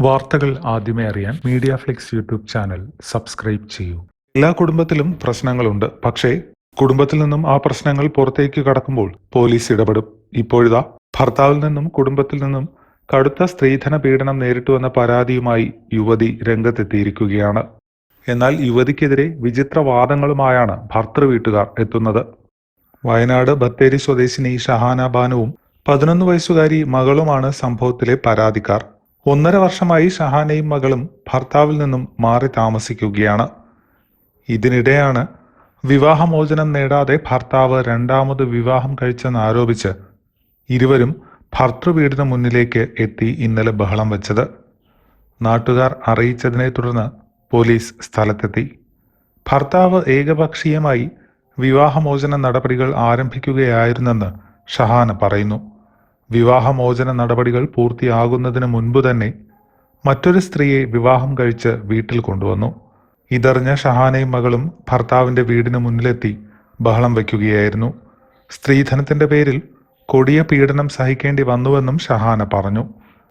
വാർത്തകൾ ആദ്യമേ അറിയാൻ Media Flix YouTube channel subscribe ചെയ്യൂ. എല്ലാ കുടുംബത്തിലും പ്രശ്നങ്ങളുണ്ട്. പക്ഷേ കുടുംബത്തിൽ നിന്നും ആ പ്രശ്നങ്ങൾ പുറത്തേക്ക് കടക്കുമ്പോൾ പോലീസ് ഇടപെടും. ഇപ്പോഴിതാ ഭർത്താവിൽ നിന്നും കുടുംബത്തിൽ നിന്നും കടുത്ത സ്ത്രീധന പീഡനം നേരിട്ടു വന്ന പരാതിയുമായി യുവതി രംഗത്തെത്തിയിരിക്കുകയാണ്. എന്നാൽ യുവതിക്കെതിരെ വിചിത്ര വാദങ്ങളുമായാണ് ഭർത്തൃ വീട്ടുകാർ എത്തുന്നത്. വയനാട് ബത്തേരി സ്വദേശിനി ഷഹാന ബാനുവും പതിനൊന്ന് വയസ്സുകാരി മകളുമാണ് സംഭവത്തിലെ പരാതിക്കാർ. ഒന്നര വർഷമായി ഷഹാനയും മകളും ഭർത്താവിൽ നിന്നും മാറി താമസിക്കുകയാണ്. ഇതിനിടെയാണ് വിവാഹമോചനം നേടാതെ ഭർത്താവ് രണ്ടാമത് വിവാഹം കഴിച്ചെന്നാരോപിച്ച് ഇരുവരും ഭർത്തൃവീടിന് മുന്നിലേക്ക് എത്തി ഇന്നലെ ബഹളം വെച്ചത്. നാട്ടുകാർ അറിയിച്ചതിനെ തുടർന്ന് പോലീസ് സ്ഥലത്തെത്തി. ഭർത്താവ് ഏകപക്ഷീയമായി വിവാഹമോചന നടപടികൾ ആരംഭിക്കുകയായിരുന്നെന്ന് ഷഹാന പറയുന്നു. വിവാഹമോചന നടപടികൾ പൂർത്തിയാകുന്നതിന് മുൻപ് തന്നെ മറ്റൊരു സ്ത്രീയെ വിവാഹം കഴിച്ച് വീട്ടിൽ കൊണ്ടുവന്നു. ഇതറിഞ്ഞ ഷഹാനയും മകളും ഭർത്താവിന്റെ വീടിന് മുന്നിലെത്തി ബഹളം വയ്ക്കുകയായിരുന്നു. സ്ത്രീധനത്തിന്റെ പേരിൽ കൊടിയ പീഡനം സഹിക്കേണ്ടി വന്നുവെന്നും ഷഹാന പറഞ്ഞു.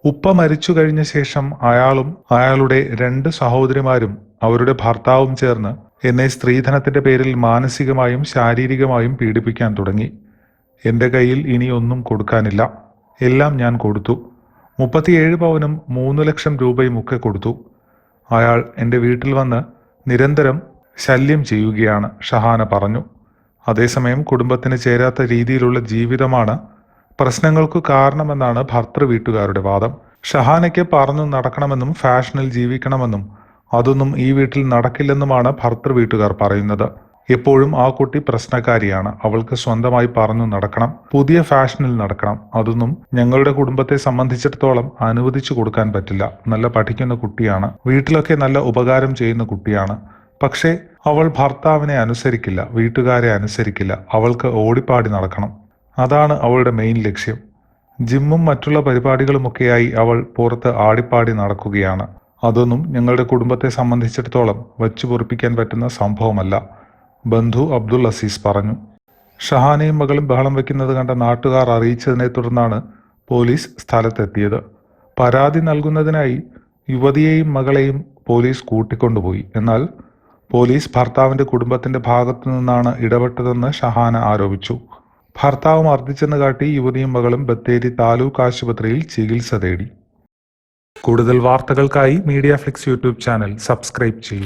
ഉപ്പ മരിച്ചു കഴിഞ്ഞ ശേഷം അയാളും അയാളുടെ രണ്ട് സഹോദരിമാരും അവരുടെ ഭർത്താവും ചേർന്ന് എന്നെ സ്ത്രീധനത്തിന്റെ പേരിൽ മാനസികമായും ശാരീരികമായും പീഡിപ്പിക്കാൻ തുടങ്ങി. എന്റെ കയ്യിൽ ഇനി ഒന്നും കൊടുക്കാനില്ല. എല്ലാം ഞാൻ കൊടുത്തു. മുപ്പത്തിയേഴ് പവനും മൂന്ന് ലക്ഷം രൂപയും ഒക്കെ കൊടുത്തു. അയാൾ എന്റെ വീട്ടിൽ വന്ന് നിരന്തരം ശല്യം ചെയ്യുകയാണ് ഷഹാന പറഞ്ഞു. അതേസമയം കുടുംബത്തിന് ചേരാത്ത രീതിയിലുള്ള ജീവിതമാണ് പ്രശ്നങ്ങൾക്ക് കാരണമെന്നാണ് ഭർത്തൃ വീട്ടുകാരുടെ വാദം. ഷഹാനയ്ക്ക് പറഞ്ഞു നടക്കണമെന്നും ഫാഷനിൽ ജീവിക്കണമെന്നും അതൊന്നും ഈ വീട്ടിൽ നടക്കില്ലെന്നുമാണ് ഭർത്തൃ വീട്ടുകാർ പറയുന്നത്. എപ്പോഴും ആ കുട്ടി പ്രശ്നക്കാരിയാണ്. അവൾക്ക് സ്വന്തമായി പറഞ്ഞു നടക്കണം. പുതിയ ഫാഷനിൽ നടക്കണം. അതൊന്നും ഞങ്ങളുടെ കുടുംബത്തെ സംബന്ധിച്ചിടത്തോളം അനുവദിച്ചു കൊടുക്കാൻ പറ്റില്ല. നല്ല പഠിക്കുന്ന കുട്ടിയാണ്. വീട്ടിലൊക്കെ നല്ല ഉപകാരം ചെയ്യുന്ന കുട്ടിയാണ്. പക്ഷേ അവൾ ഭർത്താവിനെ അനുസരിക്കില്ല. വീട്ടുകാരെ അനുസരിക്കില്ല. അവൾക്ക് ഓടിപ്പാടി നടക്കണം. അതാണ് അവളുടെ മെയിൻ ലക്ഷ്യം. ജിമ്മും മറ്റുള്ള പരിപാടികളുമൊക്കെയായി അവൾ പുറത്ത് ആടിപ്പാടി നടക്കുകയാണ്. അതൊന്നും ഞങ്ങളുടെ കുടുംബത്തെ സംബന്ധിച്ചിടത്തോളം വച്ചു പൊറിപ്പിക്കാൻ പറ്റുന്ന സംഭവമല്ല. ബന്ധു അബ്ദുൾ അസീസ് പറഞ്ഞു. ഷഹാനയും മകളും ബഹളം വയ്ക്കുന്നത് കണ്ട നാട്ടുകാർ അറിയിച്ചതിനെ തുടർന്നാണ് പോലീസ് സ്ഥലത്തെത്തിയത്. പരാതി നൽകുന്നതിനായി യുവതിയെയും മകളെയും പോലീസ് കൂട്ടിക്കൊണ്ടുപോയി. എന്നാൽ പോലീസ് ഭർത്താവിന്റെ കുടുംബത്തിന്റെ ഭാഗത്തു നിന്നാണ് ഇടപെട്ടതെന്ന് ഷഹാന ആരോപിച്ചു. ഭർത്താവ് മർദ്ദിച്ചെന്ന് കാട്ടി യുവതിയും മകളും ബത്തേരി താലൂക്ക് ആശുപത്രിയിൽ ചികിത്സ തേടി. കൂടുതൽ വാർത്തകൾക്കായി Media Flix YouTube channel subscribe ചെയ്യൂ.